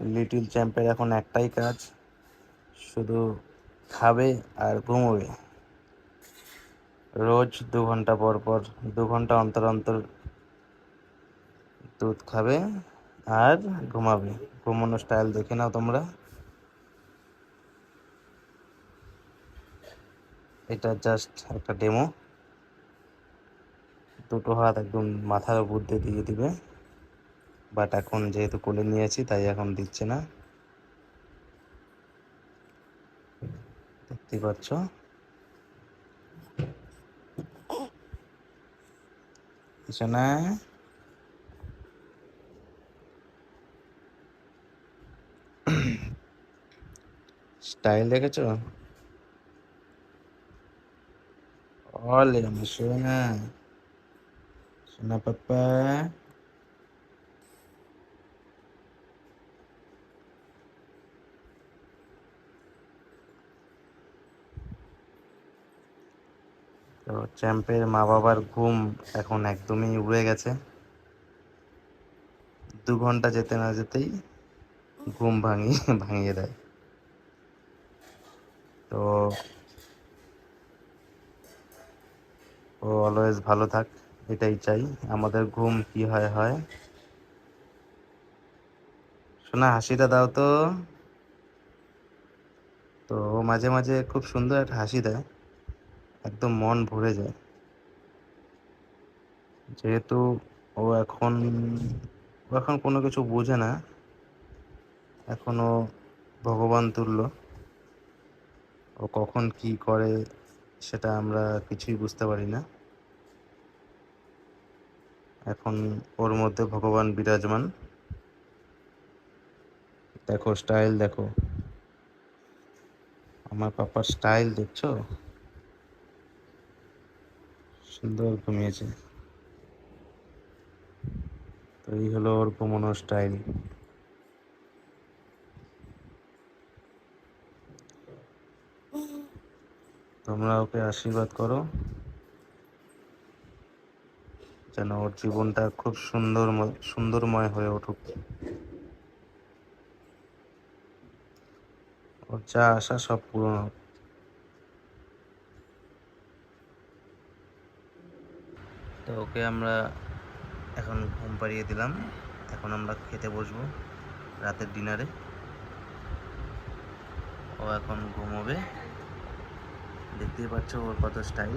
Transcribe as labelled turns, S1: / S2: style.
S1: Little চ্যাম্পের এখন একটাই কাজ, শুধু খাবে আর ঘুমোবে। রোজ দু ঘণ্টা পর পর, দু ঘণ্টা অন্তর অন্তর দুধ খাবে আর ঘুমাবে। ঘুমানোর স্টাইল দেখে নাও তোমরা। এটা জাস্ট একটা ডেমো দুটো হাত একদম মাথার উপর দিয়ে দিয়ে দিবে। বাট এখন যেহেতু কোলে নিয়েছি তাই এখন দিচ্ছে না। দেখতে পাচ্ছ? সোনা স্টাইল দেখেছ? অলে আমার সোনা। সোনা পাপ্পা। তো চ্যাম্পের মা বাবার ঘুম এখন একদমই উড়ে গেছে। দু ঘণ্টা যেতে না যেতেই ঘুম ভাঙিয়ে ভাঙিয়ে দেয়। তো ও অলওয়েজ ভালো থাক, এটাই চাই। আমাদের ঘুম কি হয় হয়। শোনা হাসিটা দাও তো। তো মাঝে মাঝে খুব সুন্দর একটা হাসি দেয়। একদম মন ভরে যায়। যেহেতু ও এখন ও এখন কোনো কিছু বোঝে না, এখনও ভগবান তুল্য। ও কখন কি করে সেটা আমরা কিছুই বুঝতে পারি না। এখন ওর মধ্যে ভগবান বিরাজমান। দেখো স্টাইল দেখো। আমার পাপার স্টাইল দেখছ? সুন্দর ঘুমিয়েছে। তো এই হলো ওর ঘুমানোর স্টাইল তোমরা ওকে আশীর্বাদ করো, যেন ওর জীবনটা খুব সুন্দর সুন্দরময় হয়ে উঠুক। ওর যা আশা সব পূরণ হোক। তো ওকে আমরা এখন ঘুম পাড়িয়ে দিলাম। এখন আমরা খেতে বসবো রাতের ডিনারে। ও এখন ঘুমোবে। দেখতেই পাচ্ছ ওর কত স্টাইল